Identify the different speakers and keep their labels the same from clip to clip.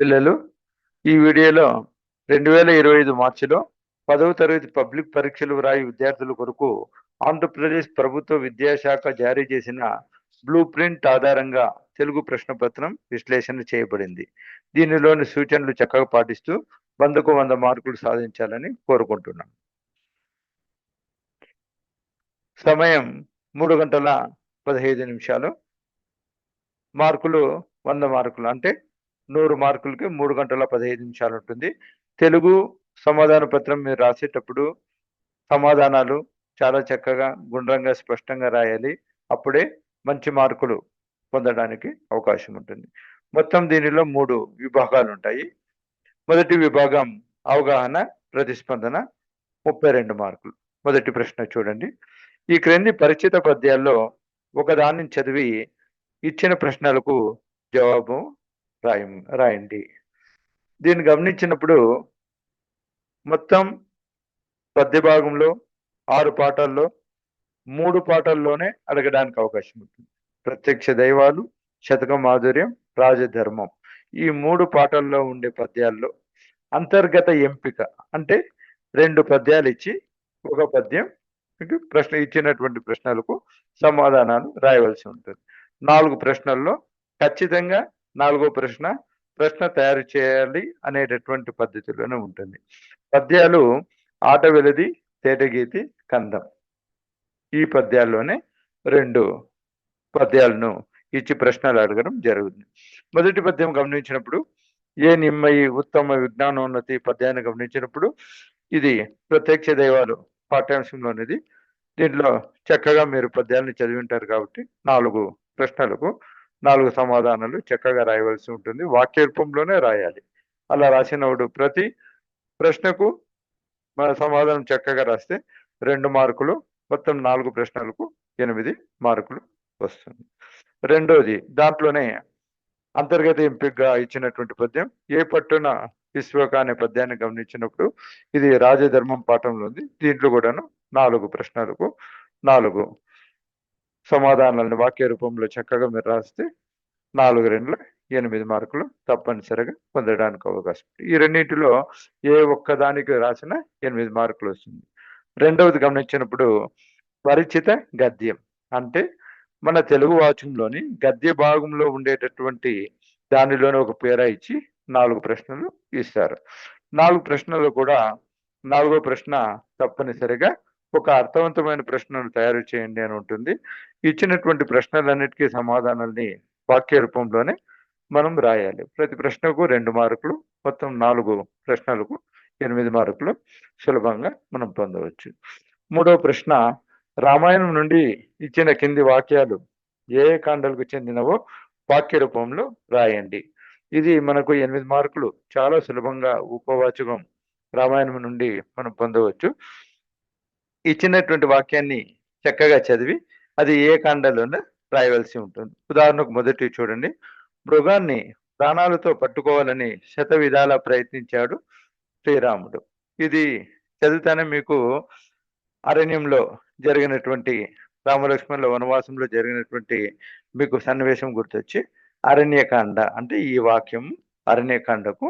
Speaker 1: పిల్లలు ఈ వీడియోలో రెండు వేల ఇరవై ఐదు మార్చిలో పదవ తరగతి పబ్లిక్ పరీక్షలు వ్రాయి విద్యార్థుల కొరకు ఆంధ్రప్రదేశ్ ప్రభుత్వ విద్యాశాఖ జారీ చేసిన బ్లూ ప్రింట్ ఆధారంగా తెలుగు ప్రశ్నపత్రం విశ్లేషణ చేయబడింది. దీనిలోని సూచనలు చక్కగా పాటిస్తూ వందకు వంద మార్కులు సాధించాలని కోరుకుంటున్నాం. సమయం మూడు గంటల పదహైదు నిమిషాలు. మార్కులు వంద మార్కులు అంటే నూరు మార్కులకి మూడు గంటల పదిహేను నిమిషాలు ఉంటుంది. తెలుగు సమాధాన పత్రం మీరు రాసేటప్పుడు సమాధానాలు చాలా చక్కగా గుండ్రంగా స్పష్టంగా రాయాలి. అప్పుడే మంచి మార్కులు పొందడానికి అవకాశం ఉంటుంది. మొత్తం దీనిలో మూడు విభాగాలు ఉంటాయి. మొదటి విభాగం అవగాహన ప్రతిస్పందన ముప్పై రెండు మార్కులు. మొదటి ప్రశ్న చూడండి. ఈ క్రింది పరిచిత పద్యాల్లో ఒకదాన్ని చదివి ఇచ్చిన ప్రశ్నలకు జవాబు రాయ రాయండి. దీన్ని గమనించినప్పుడు మొత్తం పద్య భాగంలో ఆరు పాఠాల్లో మూడు పాఠాల్లోనే అడగడానికి అవకాశం ఉంటుంది. ప్రత్యక్ష దైవాలు శతక మాధుర్యం రాజధర్మం. ఈ మూడు పాఠాల్లో ఉండే పద్యాల్లో అంతర్గత ఎంపిక అంటే రెండు పద్యాలు ఇచ్చి ఒక పద్యం ప్రశ్న ఇచ్చినటువంటి ప్రశ్నలకు సమాధానాలు రాయవలసి ఉంటుంది. నాలుగు ప్రశ్నల్లో ఖచ్చితంగా నాలుగో ప్రశ్న ప్రశ్న తయారు చేయాలి అనేటటువంటి పద్ధతిలోనే ఉంటుంది. పద్యాలు ఆట వెలది తేటగీతి కందం. ఈ పద్యాల్లోనే రెండు పద్యాలను ఇచ్చి ప్రశ్నలు అడగడం జరుగుతుంది. మొదటి పద్యం గమనించినప్పుడు ఏ నిమ్మయి ఉత్తమ విజ్ఞానోన్నతి పద్యాన్ని గమనించినప్పుడు ఇది ప్రత్యక్ష దైవాలు పాఠ్యాంశంలోనిది. దీంట్లో చక్కగా మీరు పద్యాలను చదివి ఉంటారు కాబట్టి నాలుగు ప్రశ్నలకు నాలుగు సమాధానాలు చక్కగా రాయవలసి ఉంటుంది. వాక్య రూపంలోనే రాయాలి. అలా రాసినప్పుడు ప్రతి ప్రశ్నకు మన సమాధానం చక్కగా రాస్తే రెండు మార్కులు మొత్తం నాలుగు ప్రశ్నలకు ఎనిమిది మార్కులు వస్తుంది. రెండోది దాంట్లోనే అంతర్గత ఎంపికగా ఇచ్చినటువంటి పద్యం ఏ పట్టున విశ్వక అనే పద్యాన్ని గమనించినప్పుడు ఇది రాజధర్మం పాఠంలో ఉంది. దీంట్లో కూడాను నాలుగు ప్రశ్నలకు నాలుగు సమాధానాలను వాక్య రూపంలో చక్కగా మీరు రాస్తే నాలుగు రెండుల ఎనిమిది మార్కులు తప్పనిసరిగా పొందడానికి అవకాశం. ఈ రెండింటిలో ఏ ఒక్కదానికి రాసిన ఎనిమిది మార్కులు వస్తుంది. రెండవది గమనించినప్పుడు పరిచిత గద్యం. అంటే మన తెలుగు వాచంలోని గద్య భాగంలో ఉండేటటువంటి దానిలోనే ఒక పేర ఇచ్చి నాలుగు ప్రశ్నలు ఇస్తారు. నాలుగు ప్రశ్నలు కూడా నాలుగో ప్రశ్న తప్పనిసరిగా ఒక అర్థవంతమైన ప్రశ్నను తయారు చేయండి అని ఉంటుంది. ఇచ్చినటువంటి ప్రశ్నలన్నిటికీ సమాధానాల్ని వాక్య రూపంలోనే మనం రాయాలి. ప్రతి ప్రశ్నకు రెండు మార్కులు మొత్తం నాలుగు ప్రశ్నలకు ఎనిమిది మార్కులు సులభంగా మనం పొందవచ్చు. మూడవ ప్రశ్న రామాయణం నుండి ఇచ్చిన కింది వాక్యాలు ఏ కాండలకు చెందినవో వాక్య రూపంలో రాయండి. ఇది మనకు ఎనిమిది మార్కులు చాలా సులభంగా ఉపవాచకం రామాయణం నుండి మనం పొందవచ్చు. ఇచ్చినటువంటి వాక్యాన్ని చక్కగా చదివి అది ఏ కాండలోనే రాయవలసి ఉంటుంది. ఉదాహరణకు మొదటి చూడండి. మృగాన్ని ప్రాణాలతో పట్టుకోవాలని శత విధాల ప్రయత్నించాడు శ్రీరాముడు. ఇది చదివితేనే మీకు అరణ్యంలో జరిగినటువంటి రామలక్ష్మణుల వనవాసంలో జరిగినటువంటి మీకు సన్నివేశం గుర్తొచ్చి అరణ్యకాండ అంటే ఈ వాక్యం అరణ్యకాండకు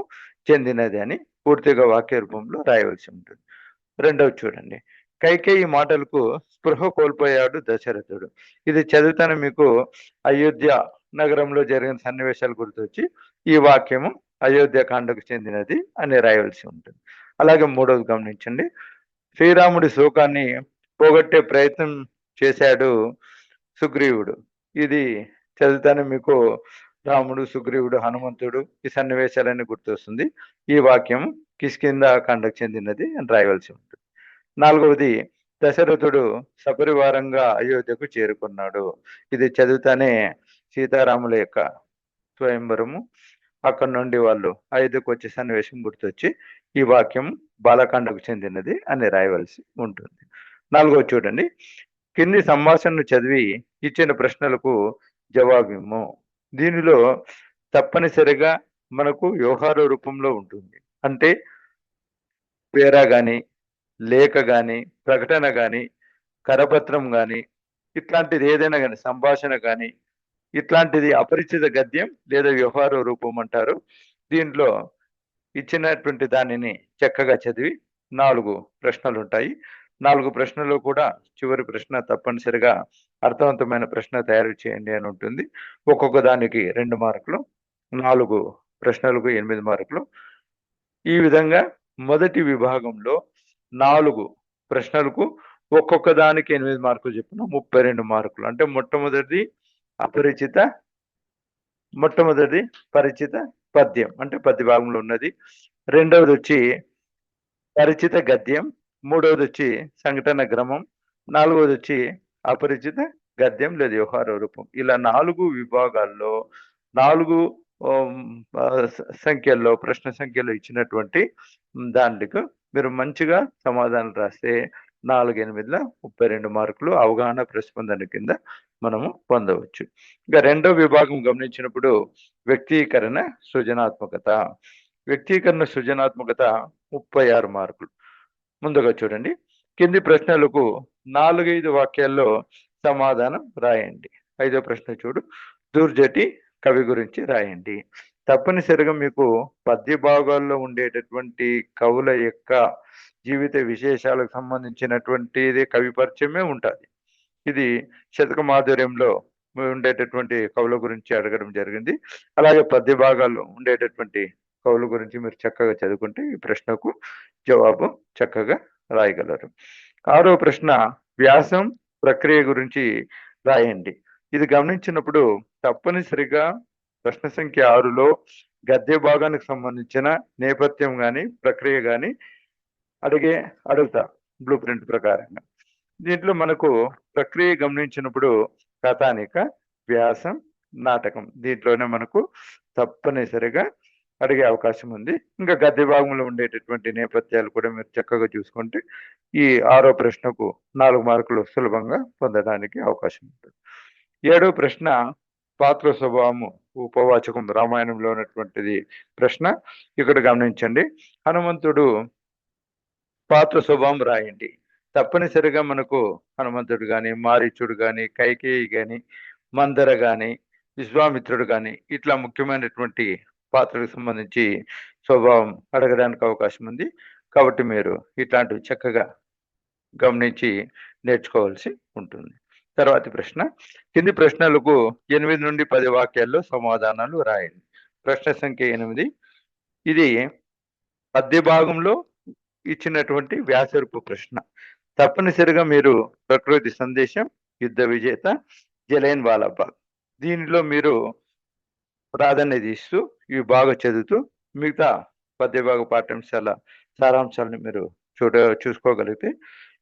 Speaker 1: చెందినది అని పూర్తిగా వాక్య రూపంలో రాయవలసి ఉంటుంది. రెండవ చూడండి. కైకేయి మాటలకు స్పృహ కోల్పోయాడు దశరథుడు. ఇది చదువుతాను మీకు అయోధ్య నగరంలో జరిగిన సన్నివేశాలు గుర్తొచ్చి ఈ వాక్యము అయోధ్య కాండకు చెందినది అని రాయవలసి ఉంటుంది. అలాగే మూడవది గమనించండి. శ్రీరాముడి శోకాన్ని పోగొట్టే ప్రయత్నం చేశాడు సుగ్రీవుడు. ఇది చదువుతాను మీకు రాముడు సుగ్రీవుడు హనుమంతుడు ఈ సన్నివేశాలన్నీ గుర్తొస్తుంది. ఈ వాక్యం కిష్కింద కాండకు చెందినది అని రాయవలసి ఉంటుంది. నాలుగవది దశరథుడు సపరివారంగా అయోధ్యకు చేరుకున్నాడు. ఇది చదివితేనే సీతారాముల యొక్క స్వయంవరము. అక్కడ నుండి వాళ్ళు అయోధ్యకు వచ్చే సన్నివేశం గుర్తొచ్చి ఈ వాక్యం బాలకాండకు చెందినది అని రాయవలసి ఉంటుంది. నాలుగో చూడండి. కింది సంభాషణను చదివి ఇచ్చిన ప్రశ్నలకు జవాబిమ్ము. దీనిలో తప్పనిసరిగా మనకు వ్యవహార రూపంలో ఉంటుంది. అంటే పేరా కానీ లేఖ కానీ ప్రకటన కానీ కరపత్రం కానీ ఇట్లాంటిది ఏదైనా కానీ సంభాషణ కానీ ఇట్లాంటిది అపరిచిత గద్యం లేదా వ్యవహార రూపం అంటారు. దీంట్లో ఇచ్చినటువంటి దానిని చక్కగా చదివి నాలుగు ప్రశ్నలు ఉంటాయి నాలుగు ప్రశ్నలు కూడా చివరి ప్రశ్న తప్పనిసరిగా అర్థవంతమైన ప్రశ్న తయారు చేయండి అని ఉంటుంది. ఒక్కొక్క దానికి రెండు మార్కులు నాలుగు ప్రశ్నలకు ఎనిమిది మార్కులు. ఈ విధంగా మొదటి విభాగంలో నాలుగు ప్రశ్నలకు ఒక్కొక్క దానికి ఎనిమిది మార్కులు చెప్పిన ముప్పై రెండు మార్కులు. అంటే మొట్టమొదటిది అపరిచిత మొట్టమొదటిది పరిచిత పద్యం అంటే పద్య భాగంలో ఉన్నది. రెండవది వచ్చి పరిచిత గద్యం మూడవది వచ్చి సంఘటన గ్రమం నాలుగవది వచ్చి అపరిచిత గద్యం లేదా వ్యవహార రూపం. ఇలా నాలుగు విభాగాల్లో నాలుగు సంఖ్యల్లో ప్రశ్న సంఖ్యలో ఇచ్చినటువంటి దానికి మీరు మంచిగా సమాధానం రాస్తే నాలుగు ఎనిమిదిల ముప్పై రెండు మార్కులు అవగాహన ప్రతిస్పందన కింద మనము పొందవచ్చు. ఇంకా రెండో విభాగం గమనించినప్పుడు వ్యక్తీకరణ సృజనాత్మకత. వ్యక్తీకరణ సృజనాత్మకత ముప్పై ఆరు మార్కులు. ముందుగా చూడండి. కింది ప్రశ్నలకు నాలుగైదు వాక్యాల్లో సమాధానం రాయండి. ఐదో ప్రశ్న చూడు. దుర్జటి కవి గురించి రాయండి. తప్పనిసరిగా మీకు పద్య భాగాల్లో ఉండేటటువంటి కవుల యొక్క జీవిత విశేషాలకు సంబంధించినటువంటిది కవి పరిచయమే ఉంటుంది. ఇది శతక మాధుర్యంలో ఉండేటటువంటి కవుల గురించి అడగడం జరిగింది. అలాగే పద్య భాగాల్లో ఉండేటటువంటి కవుల గురించి మీరు చక్కగా చదువుకుంటే ఈ ప్రశ్నకు జవాబు చక్కగా రాయగలరు. ఆరో ప్రశ్న వ్యాసం ప్రక్రియ గురించి రాయండి. ఇది గమనించినప్పుడు తప్పనిసరిగా ప్రశ్న సంఖ్య ఆరులో గద్య భాగానికి సంబంధించిన నేపథ్యం కానీ ప్రక్రియ కానీ అడిగే అడుగుతా. బ్లూ ప్రింట్ ప్రకారంగా. దీంట్లో మనకు ప్రక్రియ గమనించినప్పుడు కథానిక వ్యాసం నాటకం దీంట్లోనే మనకు తప్పనిసరిగా అడిగే అవకాశం ఉంది. ఇంకా గద్య భాగంలో ఉండేటటువంటి నేపథ్యాలు కూడా మీరు చక్కగా చూసుకుంటే ఈ ఆరో ప్రశ్నకు నాలుగు మార్కులు సులభంగా పొందడానికి అవకాశం ఉంటుంది. ఏడో ప్రశ్న పాత్ర స్వభావము ఉపవాచకం రామాయణంలో ఉన్నటువంటిది ప్రశ్న. ఇక్కడ గమనించండి. హనుమంతుడు పాత్ర స్వభావం రాయండి. తప్పనిసరిగా మనకు హనుమంతుడు కానీ మారీచుడు కానీ కైకేయి కానీ మందర కానీ విశ్వామిత్రుడు కానీ ఇట్లా ముఖ్యమైనటువంటి పాత్రకు సంబంధించి స్వభావం అడగడానికి అవకాశం ఉంది. కాబట్టి మీరు ఇట్లాంటివి చక్కగా గమనించి నేర్చుకోవాల్సి ఉంటుంది. తర్వాతి ప్రశ్న. కింది ప్రశ్నలకు ఎనిమిది నుండి పది వాక్యాల్లో సమాధానాలు రాయండి. ప్రశ్న సంఖ్య ఎనిమిది. ఇది పద్య భాగంలో ఇచ్చినటువంటి వ్యాసరూప ప్రశ్న. తప్పనిసరిగా మీరు ప్రకృతి సందేశం యుద్ధ విజేత జలైన్ వాలాబాగ్ దీనిలో మీరు ప్రాధాన్యత ఇస్తూ ఇవి బాగా చదువుతూ మిగతా పద్య భాగ పాఠ్యాంశాల సారాంశాలను మీరు చూడ చూసుకోగలిగితే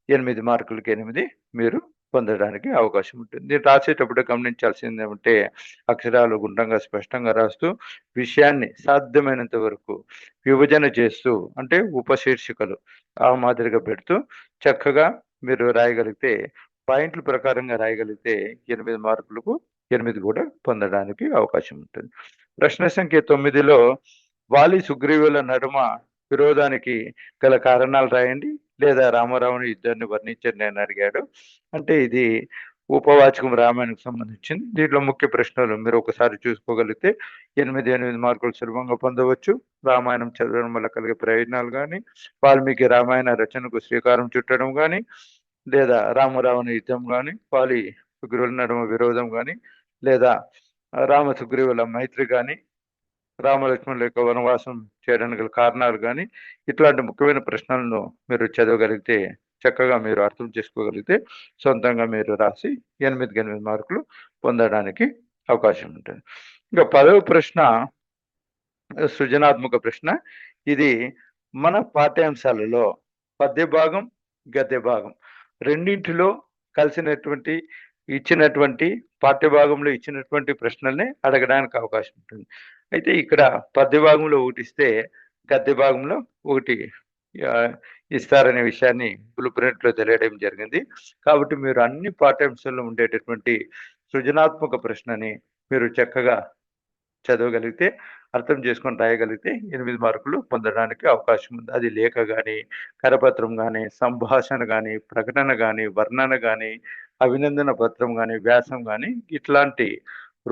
Speaker 1: ఎనిమిది మార్కులకి ఎనిమిది మీరు పొందడానికి అవకాశం ఉంటుంది. రాసేటప్పుడు గమనించాల్సింది ఏమంటే అక్షరాలు గుండ్రంగా స్పష్టంగా రాస్తూ విషయాన్ని సాధ్యమైనంత వరకు విభజన చేస్తూ అంటే ఉపశీర్షికలు ఆ మాదిరిగా పెడుతూ చక్కగా మీరు రాయగలిగితే పాయింట్ల ప్రకారంగా రాయగలిగితే ఎనిమిది మార్కులకు ఎనిమిది కూడా పొందడానికి అవకాశం ఉంటుంది. ప్రశ్న సంఖ్య తొమ్మిదిలో వాలి సుగ్రీవుల నడుమ విరోధానికి గల కారణాలు రాయండి. లేదా రామారావుని యుద్ధాన్ని వర్ణించండి అని అడిగాడు. అంటే ఇది ఉపవాచకం రామాయణకు సంబంధించింది. దీంట్లో ముఖ్య ప్రశ్నలు మీరు ఒకసారి చూసుకోగలిగితే ఎనిమిది ఎనిమిది మార్కులు సులభంగా పొందవచ్చు. రామాయణం చదవడం వల్ల కలిగే ప్రయోజనాలు కానీ వాల్మీకి రామాయణ రచనకు శ్రీకారం చుట్టడం కానీ లేదా రామరావుని యుద్ధం కానీ వాలి సుగ్రీవుల నడుమ విరోధం కానీ లేదా రామ సుగ్రీవుల మైత్రి కానీ రామలక్ష్మణుల యొక్క వనవాసం చేయడానికి గల కారణాలు కానీ ఇట్లాంటి ముఖ్యమైన ప్రశ్నలను మీరు చదవగలిగితే చక్కగా మీరు అర్థం చేసుకోగలిగితే సొంతంగా మీరు రాసి ఎనిమిదికి ఎనిమిది మార్కులు పొందడానికి అవకాశం ఉంటుంది. ఇంకా పదవ ప్రశ్న సృజనాత్మక ప్రశ్న. ఇది మన పాఠ్యాంశాలలో పద్య భాగం గద్య భాగం రెండింటిలో కలిసినటువంటి ఇచ్చినటువంటి పాఠ్యభాగంలో ఇచ్చినటువంటి ప్రశ్నల్ని అడగడానికి అవకాశం ఉంటుంది. అయితే ఇక్కడ పద్య భాగంలో ఒకటి ఇస్తే గద్య భాగంలో ఒకటి ఇస్తారనే విషయాన్ని బ్లూ ప్రింట్లో తెలియడం జరిగింది. కాబట్టి మీరు అన్ని పాఠ్యాంశాల్లో ఉండేటటువంటి సృజనాత్మక ప్రశ్నని మీరు చక్కగా చదవగలిగితే అర్థం చేసుకొని రాయగలిగితే ఎనిమిది మార్కులు పొందడానికి అవకాశం ఉంది. అది లేఖ కానీ కరపత్రం కానీ సంభాషణ కానీ ప్రకటన కానీ వర్ణన కానీ అభినందన పత్రం కానీ వ్యాసం కానీ ఇట్లాంటి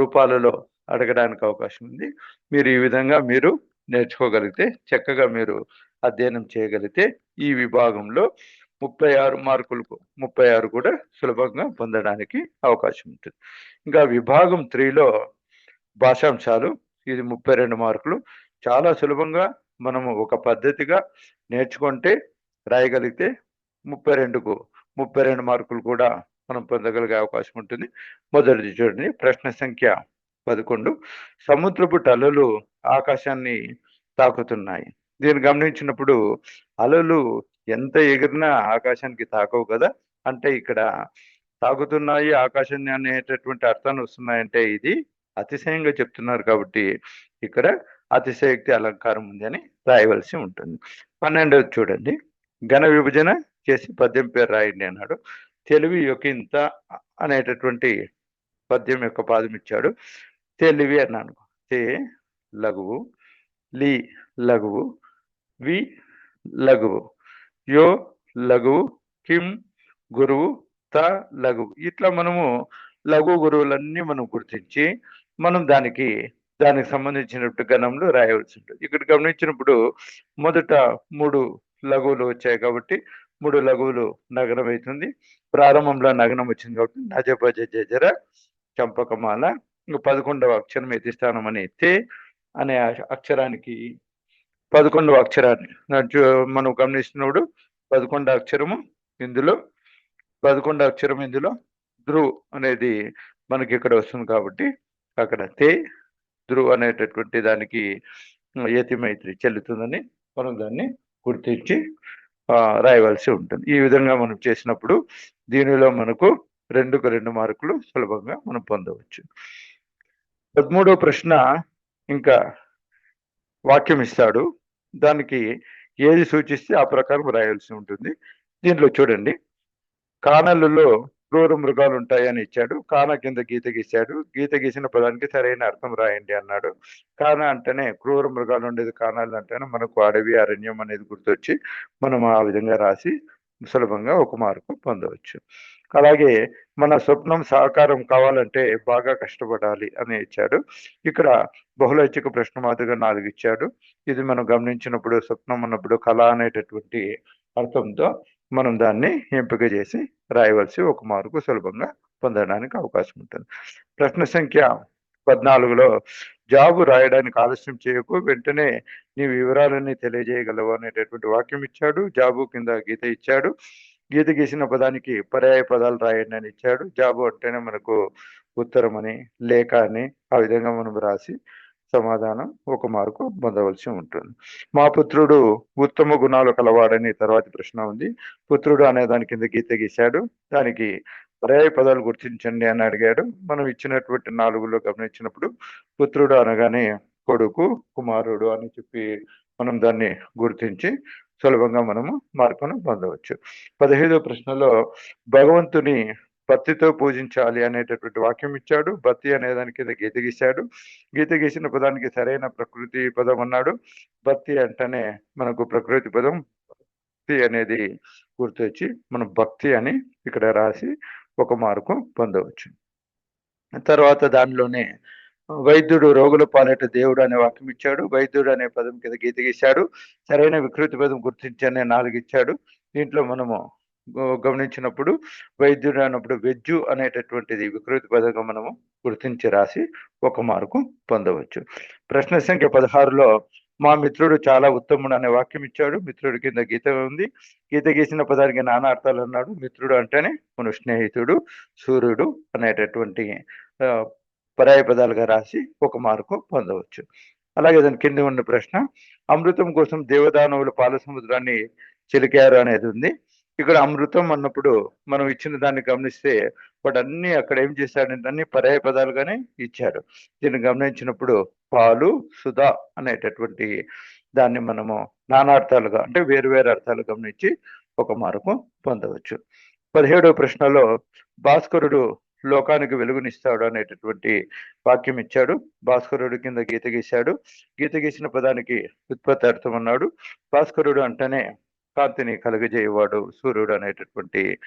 Speaker 1: రూపాలలో అడగడానికి అవకాశం ఉంది. మీరు ఈ విధంగా మీరు నేర్చుకోగలిగితే చక్కగా మీరు అధ్యయనం చేయగలిగితే ఈ విభాగంలో ముప్పై ఆరు మార్కులకు ముప్పై ఆరు కూడా సులభంగా పొందడానికి అవకాశం ఉంటుంది. ఇంకా విభాగం త్రీలో భాషాంశాలు ఇది ముప్పై రెండు మార్కులు. చాలా సులభంగా మనము ఒక పద్ధతిగా నేర్చుకుంటే రాయగలిగితే ముప్పై రెండుకు ముప్పై రెండు మార్కులు కూడా మనం పొందగలిగే అవకాశం ఉంటుంది. మొదటిది చూడండి ప్రశ్న సంఖ్య పదకొండు. సముద్రపు అలలు ఆకాశాన్ని తాకుతున్నాయి. దీన్ని గమనించినప్పుడు అలలు ఎంత ఎగిరినా ఆకాశానికి తాకవు కదా? అంటే ఇక్కడ తాకుతున్నాయి ఆకాశాన్ని అనేటటువంటి అర్థాన్ని వస్తున్నాయంటే ఇది అతిశయంగా చెప్తున్నారు కాబట్టి ఇక్కడ అతిశయోక్తి అలంకారం ఉంది అని రాయవలసి ఉంటుంది. పన్నెండవది చూడండి. ఘన విభజన చేసి పద్యం పేరు రాయండి అన్నాడు. తెలివి యొక్క ఇంత అనేటటువంటి పద్యం యొక్క పాదం ఇచ్చాడు. తెలివి అన్నాను. తే లఘువు లి లఘువు వి లఘువు యో లఘువు కిం గురువు త లఘువు. ఇట్లా మనము లఘు గురువులన్నీ మనం గుర్తించి మనం దానికి దానికి సంబంధించినట్టు గణంలో రాయవలసి ఉంటుంది. ఇక్కడ గమనించినప్పుడు మొదట మూడు లఘువులు వచ్చాయి కాబట్టి మూడు లఘువులు నగరం అవుతుంది ప్రారంభంలో నగనం వచ్చింది కాబట్టి నజపజ జజర చంపకమాల పదకొండవ అక్షరం ఎత్తిస్థానం అని తే అనే అక్షరానికి పదకొండవ అక్షరాన్ని. మనం గమనిస్తున్నప్పుడు పదకొండవ అక్షరము ఇందులో పదకొండవ అక్షరం ఇందులో ధ్రువ్ అనేది మనకి ఇక్కడ వస్తుంది కాబట్టి అక్కడ తే ధ్రువ్ అనేటటువంటి దానికి యతిమైత్రి చెల్లుతుందని మనం దాన్ని గుర్తించి రాయవలసి ఉంటుంది. ఈ విధంగా మనం చేసినప్పుడు దీనిలో మనకు రెండుకు రెండు మార్కులు సులభంగా మనం పొందవచ్చు. పదమూడో ప్రశ్న ఇంకా వాక్యం ఇస్తాడు. దానికి ఏది సూచిస్తే ఆ ప్రకారం రాయాల్సి ఉంటుంది. దీంట్లో చూడండి. కానలలో క్రూర మృగాలు ఉంటాయని ఇచ్చాడు. కాన కింద గీత గీశాడు. గీత గీసిన పదానికి సరైన అర్థం రాయండి అన్నాడు. కాన అంటేనే క్రూర మృగాలు ఉండేది. కానాలు అంటేనే మనకు అడవి అరణ్యం అనేది గుర్తొచ్చి మనం ఆ విధంగా రాసి సులభంగా ఒక మార్కు పొందవచ్చు. అలాగే మన స్వప్నం సాకారం కావాలంటే బాగా కష్టపడాలి అని ఇచ్చాడు. ఇక్కడ బహుళైచ్ఛిక ప్రశ్న మాదిరిగా నాలుగు ఇచ్చాడు. ఇది మనం గమనించినప్పుడు స్వప్నం ఉన్నప్పుడు కళ అనేటటువంటి అర్థంతో మనం దాన్ని ఎంపిక చేసి రాయవలసి ఒక మార్కు సులభంగా పొందడానికి అవకాశం ఉంటుంది. ప్రశ్న సంఖ్య పద్నాలుగులో జాబు రాయడానికి ఆలస్యం చేయకు వెంటనే నీ వివరాలన్నీ తెలియజేయగలవు అనేటటువంటి వాక్యం ఇచ్చాడు. జాబు కింద గీత ఇచ్చాడు. గీత గీసిన పదానికి పర్యాయ పదాలు రాయండి అని ఇచ్చాడు. జాబు అంటేనే మనకు ఉత్తరం అని లేఖ అని ఆ విధంగా మనం రాసి సమాధానం ఒక మార్కు పొందవలసి ఉంటుంది. మా పుత్రుడు ఉత్తమ గుణాలు కలవాడని తర్వాతి ప్రశ్న ఉంది. పుత్రుడు అనే దాని కింద గీత గీశాడు. దానికి పర్యాయ పదాలు గుర్తించండి అని అడిగాడు. మనం ఇచ్చినటువంటి నాలుగులో గమనించినప్పుడు పుత్రుడు అనగానే కొడుకు కుమారుడు అని చెప్పి మనం దాన్ని గుర్తించి సులభంగా మనము మార్పును పొందవచ్చు. పదిహేదో ప్రశ్నలో భగవంతుని భక్తితో పూజించాలి అనేటటువంటి వాక్యం ఇచ్చాడు. భక్తి అనే దాని కింద గీత గీశాడు. గీత గీసిన పదానికి సరైన ప్రకృతి పదం అన్నాడు భక్తి అంటేనే మనకు ప్రకృతి పదం భక్తి అనేది గుర్తొచ్చి మనం భక్తి అని ఇక్కడ రాసి ఒక మార్కు పొందవచ్చు. తర్వాత దానిలోనే వైద్యుడు రోగుల పాలేట దేవుడు అనే వాక్యం ఇచ్చాడు. వైద్యుడు అనే పదం కింద గీత గీశాడు. సరైన వికృతి పదం గుర్తించనే నాలుగు ఇచ్చాడు. దీంట్లో మనము గమనించినప్పుడు వైద్యుడు అన్నప్పుడు వెజ్జు అనేటటువంటిది వికృతి పదంగా మనము గుర్తించి రాసి ఒక మార్కు పొందవచ్చు. ప్రశ్న సంఖ్య పదహారులో మా మిత్రుడు చాలా ఉత్తముడు అనే వాక్యం ఇచ్చాడు. మిత్రుడి కింద గీత ఉంది. గీత గీసిన పదానికి నానా అర్థాలు అన్నాడు. మిత్రుడు అంటేనే మన స్నేహితుడు సూర్యుడు అనేటటువంటి పర్యాయ పదాలుగా రాసి ఒక మార్కు పొందవచ్చు. అలాగే దాని కింద ఉన్న ప్రశ్న అమృతం కోసం దేవదానవులు పాల సముద్రాన్ని చిలికారు అనేది ఉంది. ఇక్కడ అమృతం అన్నప్పుడు మనం ఇచ్చిన దాన్ని గమనిస్తే వాడు అన్ని అక్కడ ఏం చేశాడంటే అన్ని పర్యాయ పదాలుగానే ఇచ్చాడు దీన్ని గమనించినప్పుడు పాలు సుధా అనేటటువంటి దాన్ని మనము నానార్థాలుగా అంటే వేరు వేరు అర్థాలు గమనించి ఒక మార్కు పొందవచ్చు. పదిహేడవ ప్రశ్నలో భాస్కరుడు లోకానికి వెలుగునిస్తాడు అనేటటువంటి వాక్యం ఇచ్చాడు. భాస్కరుడు కింద గీత గీశాడు. గీత గీసిన పదానికి ఉత్పత్తి అర్థం అన్నాడు భాస్కరుడు అంటేనే కాంతిని కలుగజేయవాడు సూర్యుడు అనేటటువంటి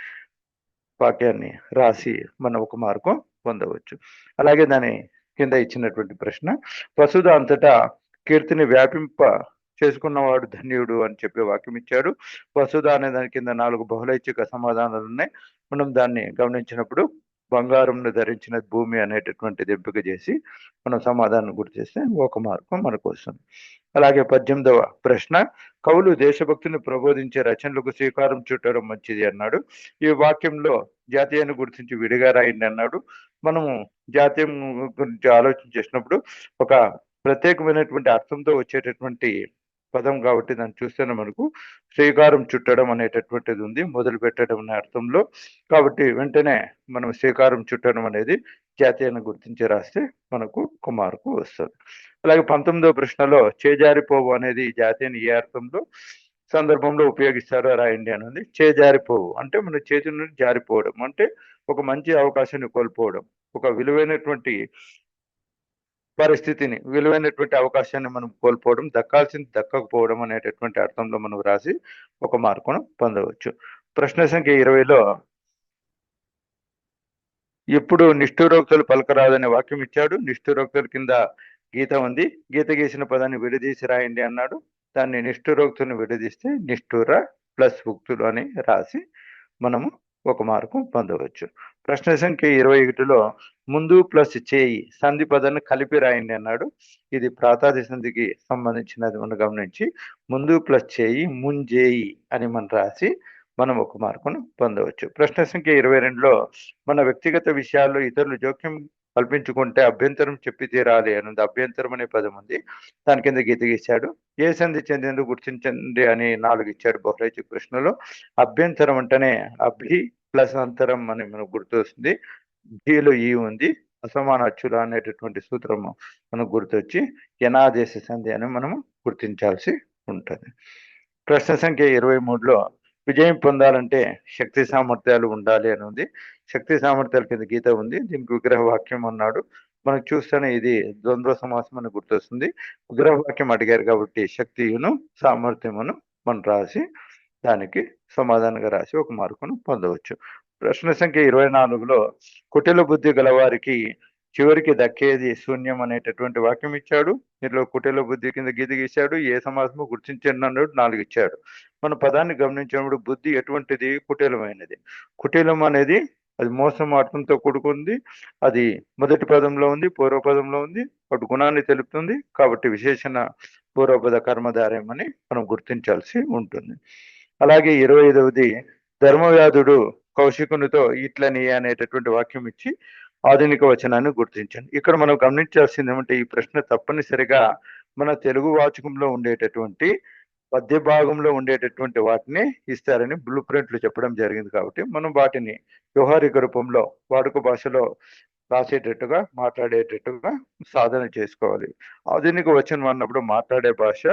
Speaker 1: వాక్యాన్ని రాసి మనం ఒక మార్గం పొందవచ్చు. అలాగే దాని కింద ఇచ్చినటువంటి ప్రశ్న వసుధ అంతటా కీర్తిని వ్యాపింప చేసుకున్నవాడు ధన్యుడు అని చెప్పి వాక్యం ఇచ్చాడు. వసుధ అనే దాని కింద నాలుగు బహుళైచ్ఛిక సమాధానాలు ఉన్నాయి. మనం దాన్ని గమనించినప్పుడు బంగారంను ధరించిన భూమి అనేటటువంటిది ఎంపిక చేసి మనం సమాధానం గుర్తు చేస్తే ఒక మార్గం మనకు వస్తుంది. అలాగే పద్దెనిమిదవ ప్రశ్న కవులు దేశభక్తిని ప్రబోధించే రచనలకు శ్రీకారం చుట్టడం మంచిది అన్నాడు. ఈ వాక్యంలో జాతీయాన్ని గుర్తించి విడిగా రాయండి అన్నాడు. మనము జాతీయం గురించి ఆలోచన చేసినప్పుడు ఒక ప్రత్యేకమైనటువంటి అర్థంతో వచ్చేటటువంటి పదం కాబట్టి దాన్ని చూస్తేనే మనకు శ్రీకారం చుట్టడం అనేటటువంటిది ఉంది మొదలు పెట్టడం అనే అర్థంలో. కాబట్టి వెంటనే మనం శ్రీకారం చుట్టడం అనేది జాతీయాన్ని గుర్తించి రాస్తే మనకు ఒక మార్కు వస్తుంది. అలాగే పంతొమ్మిదవ ప్రశ్నలో చేజారిపోవు అనేది జాతీయాన్ని ఏ అర్థంలో సందర్భంలో ఉపయోగిస్తారో రాయండి అని ఉంది. చేజారిపోవు అంటే మన చేతి నుండి జారిపోవడం అంటే ఒక మంచి అవకాశాన్ని కోల్పోవడం ఒక విలువైనటువంటి పరిస్థితిని విలువైనటువంటి అవకాశాన్ని మనం కోల్పోవడం దక్కాల్సింది దక్కకపోవడం అనేటటువంటి అర్థంలో మనం రాసి ఒక మార్కును పొందవచ్చు. ప్రశ్న సంఖ్య ఇరవైలో ఎప్పుడు నిష్ఠురోక్తులు పలకరాదనే వాక్యం ఇచ్చాడు. నిష్ఠురోక్తుల కింద గీత ఉంది. గీత గీసిన పదాన్ని విడదీసి రాయండి అన్నాడు. దాన్ని నిష్ఠురోక్తులను విడదీస్తే నిష్ఠుర ప్లస్ ఉక్తులు అని రాసి మనము ఒక మార్కు పొందవచ్చు. ప్రశ్న సంఖ్య ఇరవై ఒకటిలో ముందు ప్లస్ చేయి సంధి పదాన్ని కలిపి రాయండి అన్నాడు. ఇది ప్రాతాది సంధికి సంబంధించినది. మనం గమనించి ముందు ప్లస్ చేయి ముంజేయి అని మనం రాసి మనం ఒక మార్కును పొందవచ్చు. ప్రశ్న సంఖ్య ఇరవై రెండులో మన వ్యక్తిగత విషయాల్లో ఇతరులు జోక్యం కల్పించుకుంటే అభ్యంతరం చెప్పి తీరాలి అన్నది. అభ్యంతరం అనే పదం ఉంది. దాని కింద గీత గీశాడు. ఏ సంధి చెందేందుకు గుర్తించండి అని నాలుగు ఇచ్చాడు బహుళైచ్ఛిక ప్రశ్నలో. అభ్యంతరం అంటేనే అభి ప్లస్ అంతరం అని మనకు గుర్తొస్తుంది. ఢీలో ఈ ఉంది. అసమాన అచ్చులు అనేటటువంటి సూత్రము మనకు గుర్తొచ్చి యనాదేశ సంధి అని మనము గుర్తించాల్సి ఉంటుంది. ప్రశ్న సంఖ్య ఇరవై మూడులో విజయం పొందాలంటే శక్తి సామర్థ్యాలు ఉండాలి అని ఉంది. శక్తి సామర్థ్యాల కింద గీత ఉంది. దీనికి విగ్రహ వాక్యం అన్నాడు. మనకు చూస్తేనే ఇది ద్వంద్వ సమాసం అని గుర్తొస్తుంది. విగ్రహ వాక్యం అడిగారు కాబట్టి శక్తియును సామర్థ్యమును మనం రాసి దానికి సమాధానంగా రాసి ఒక మార్కును పొందవచ్చు. ప్రశ్న సంఖ్య ఇరవై నాలుగులో కుటిల బుద్ధి గలవారికి చివరికి దక్కేది శూన్యం అనేటటువంటి వాక్యం ఇచ్చాడు. ఇందులో కుటిల బుద్ధి కింద గీత గీశాడు. ఏ సమాసము గుర్తించండి అన్నాడు. నాలుగు ఇచ్చాడు. మన పదాన్ని గమనించినప్పుడు బుద్ధి ఎటువంటిది? కుటిలమైనది. కుటిలం అనేది అది మోసం అర్థంతో కూడుకుంది. అది మొదటి పదంలో ఉంది పూర్వపదంలో ఉంది. అటు గుణాన్ని తెలుపుతుంది. కాబట్టి విశేషణ పూర్వపద కర్మధార్యం అని మనం గుర్తించాల్సి ఉంటుంది. అలాగే ఇరవై ఐదవది ధర్మవ్యాధుడు కౌశికునితో ఇట్లని అనేటటువంటి వాక్యం ఇచ్చి ఆధునిక వచనాన్ని గుర్తించండి. ఇక్కడ మనం గమనించాల్సింది ఏమంటే ఈ ప్రశ్న తప్పనిసరిగా మన తెలుగు వాచకంలో ఉండేటటువంటి పద్య భాగంలో ఉండేటటువంటి వాటిని ఇస్తారని బ్లూ ప్రింట్లు చెప్పడం జరిగింది కాబట్టి మనం వాటిని వ్యవహారిక రూపంలో వాడుక భాషలో రాసేటట్టుగా మాట్లాడేటట్టుగా సాధన చేసుకోవాలి. ఆధునిక వచనం అన్నప్పుడు మాట్లాడే భాష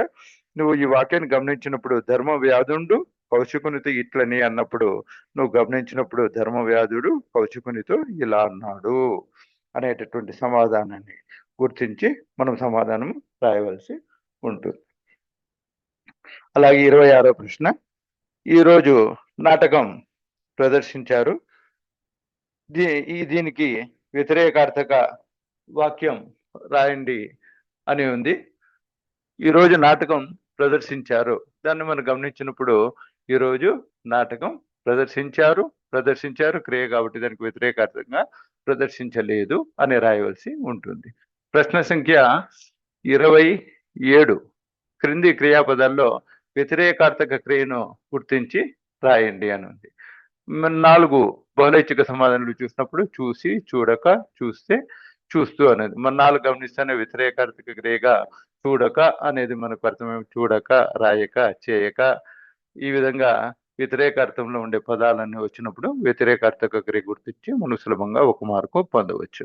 Speaker 1: నువ్వు ఈ వాక్యాన్ని గమనించినప్పుడు ధర్మ వ్యాధుండు కౌశికునితో ఇట్లని అన్నప్పుడు నువ్వు గమనించినప్పుడు ధర్మ వ్యాధుడు కౌశికునితో ఇలా అన్నాడు అనేటటువంటి సమాధానాన్ని గుర్తించి మనం సమాధానం రాయవలసి ఉంటుంది. అలాగే ఇరవై ఆరో ప్రశ్న. ఈరోజు నాటకం ప్రదర్శించారు. దీ ఈ దీనికి వ్యతిరేకార్థక వాక్యం రాయండి అని ఉంది. ఈరోజు నాటకం ప్రదర్శించారు. దాన్ని మనం గమనించినప్పుడు ఈరోజు నాటకం ప్రదర్శించారు ప్రదర్శించారు క్రియ కాబట్టి దానికి వ్యతిరేకార్థంగా ప్రదర్శించలేదు అని రాయవలసి ఉంటుంది. ప్రశ్న సంఖ్య ఇరవై ఏడు. క్రింది క్రియాపదాల్లో వ్యతిరేకార్థక క్రియను గుర్తించి రాయండి అని ఉంది. నాలుగు బహుళైచ్ఛిక సమాధానాలు చూసినప్పుడు చూసి చూడక చూస్తే చూస్తూ అనేది. మన నాలుగు గమనిస్తేనే వ్యతిరేకార్థక క్రియగా చూడక అనేది మనకు అర్థమేమి చూడక రాయక చేయక ఈ విధంగా వ్యతిరేకార్థంలో ఉండే పదాలన్నీ వచ్చినప్పుడు వ్యతిరేకార్థక క్రియ గుర్తించి మనం సులభంగా ఒక మార్కు పొందవచ్చు.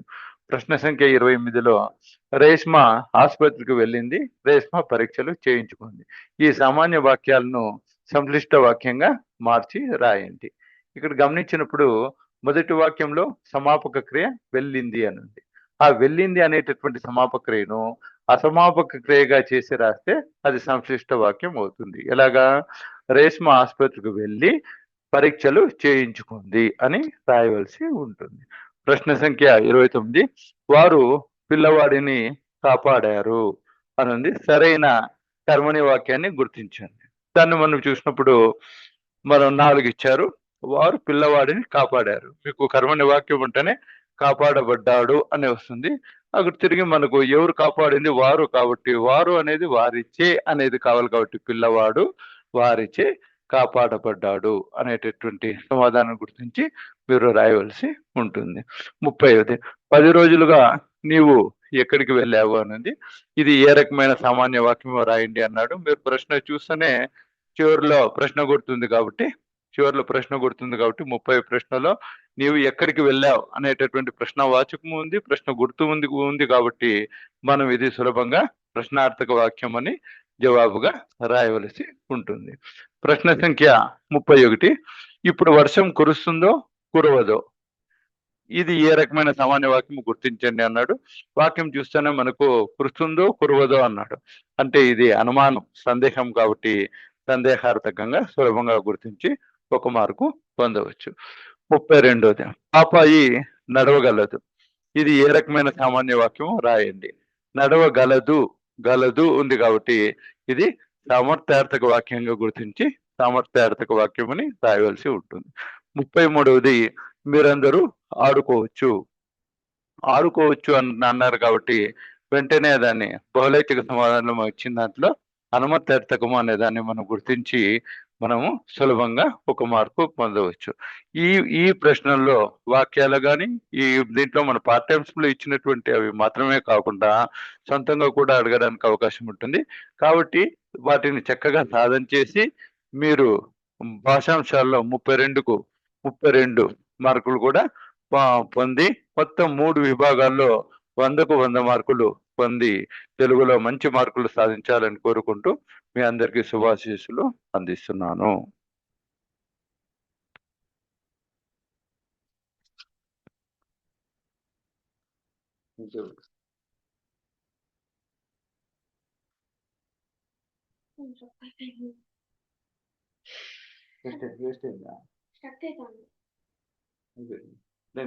Speaker 1: ప్రశ్న సంఖ్య ఇరవై ఎనిమిదిలో రేష్మ ఆసుపత్రికి వెళ్ళింది. రేష్మ పరీక్షలు చేయించుకుంది. ఈ సామాన్య వాక్యాలను సంక్లిష్ట వాక్యంగా మార్చి రాయండి. ఇక్కడ గమనించినప్పుడు మొదటి వాక్యంలో సమాపక క్రియ వెళ్ళింది అని ఉంది ఆ వెళ్ళింది అనేటటువంటి సమాపక క్రియను అసమాపక క్రియగా చేసి రాస్తే అది సంశ్లిష్ట వాక్యం అవుతుంది. ఎలాగా? రేష్మ ఆసుపత్రికి వెళ్ళి పరీక్షలు చేయించుకుంది అని రాయవలసి ఉంటుంది. ప్రశ్న సంఖ్య ఇరవై తొమ్మిది. వారు పిల్లవాడిని కాపాడారు అని ఉంది సరైన కర్మని వాక్యాన్ని గుర్తించండి. దాన్ని మనం చూసినప్పుడు మనం నాలుగు ఇచ్చారు. వారు పిల్లవాడిని కాపాడారు. మీకు కర్మని వాక్యం ఉంటేనే కాపాడబడ్డాడు అని వస్తుంది. అక్కడ తిరిగి మనకు ఎవరు కాపాడింది వారు కాబట్టి వారు అనేది వారిచ్చే అనేది కావాలి కాబట్టి పిల్లవాడు వారిచే కాపాడబడ్డాడు అనేటటువంటి సమాధానం గుర్తించి మీరు రాయవలసి ఉంటుంది. ముప్పై పది రోజులుగా నీవు ఎక్కడికి వెళ్ళావు అనేది ఇది ఏ రకమైన సామాన్య వాక్యం రాయండి అన్నాడు. మీరు ప్రశ్న చూస్తేనే చివరిలో ప్రశ్న గుర్తుంది కాబట్టి చివరిలో ప్రశ్న గుర్తుంది కాబట్టి ముప్పై ప్రశ్నలో నీవు ఎక్కడికి వెళ్ళావు అనేటటువంటి ప్రశ్న వాచకము ఉంది ప్రశ్న గుర్తు ఉంది ఉంది కాబట్టి మనం ఇది సులభంగా ప్రశ్నార్థక వాక్యం అని జవాబుగా రాయవలసి ఉంటుంది. ప్రశ్న సంఖ్య ముప్పై ఒకటి. ఇప్పుడు వర్షం కురుస్తుందో కురవదో? ఇది ఏ రకమైన సామాన్య వాక్యం గుర్తించండి అన్నాడు. వాక్యం చూస్తేనే మనకు కురుస్తుందో కురవదో అన్నాడు. అంటే ఇది అనుమానం సందేహం కాబట్టి సందేహార్థకంగా సులభంగా గుర్తించి ఒక మార్కు పొందవచ్చు. ముప్పై రెండోది. పాపాయి నడవగలదు. ఇది ఏ రకమైన సామాన్య వాక్యం రాయండి. నడవగలదు. గలదు ఉంది కాబట్టి ఇది సామర్థ్యార్థక వాక్యంగా గుర్తించి సామర్థ్యార్థక వాక్యం అని రాయవలసి ఉంటుంది. ముప్పై మూడవది మీరందరూ ఆడుకోవచ్చు. ఆడుకోవచ్చు అని అన్నారు కాబట్టి వెంటనే దాన్ని బహుళైతిక సమాధానం వచ్చిన దాంట్లో అనుమత్యార్థకము అనే దాన్ని మనం గుర్తించి మనము సులభంగా ఒక మార్పు పొందవచ్చు. ఈ ఈ ప్రశ్నల్లో వాక్యాలు కానీ ఈ దీంట్లో మన పార్ట్ టైమ్స్లో ఇచ్చినటువంటి అవి మాత్రమే కాకుండా సొంతంగా కూడా అడగడానికి అవకాశం ఉంటుంది. కాబట్టి వాటిని చక్కగా సాధన చేసి మీరు భాషాంశాల్లో ముప్పై రెండుకు ముప్పై రెండు మార్కులు కూడా పొంది మొత్తం మూడు విభాగాల్లో వందకు వంద మార్కులు పొంది తెలుగులో మంచి మార్కులు సాధించాలని కోరుకుంటూ మీ అందరికీ శుభాశీస్సులు అందిస్తున్నాను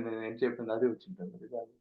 Speaker 1: నేను చెప్పింది అది వచ్చింది కాదు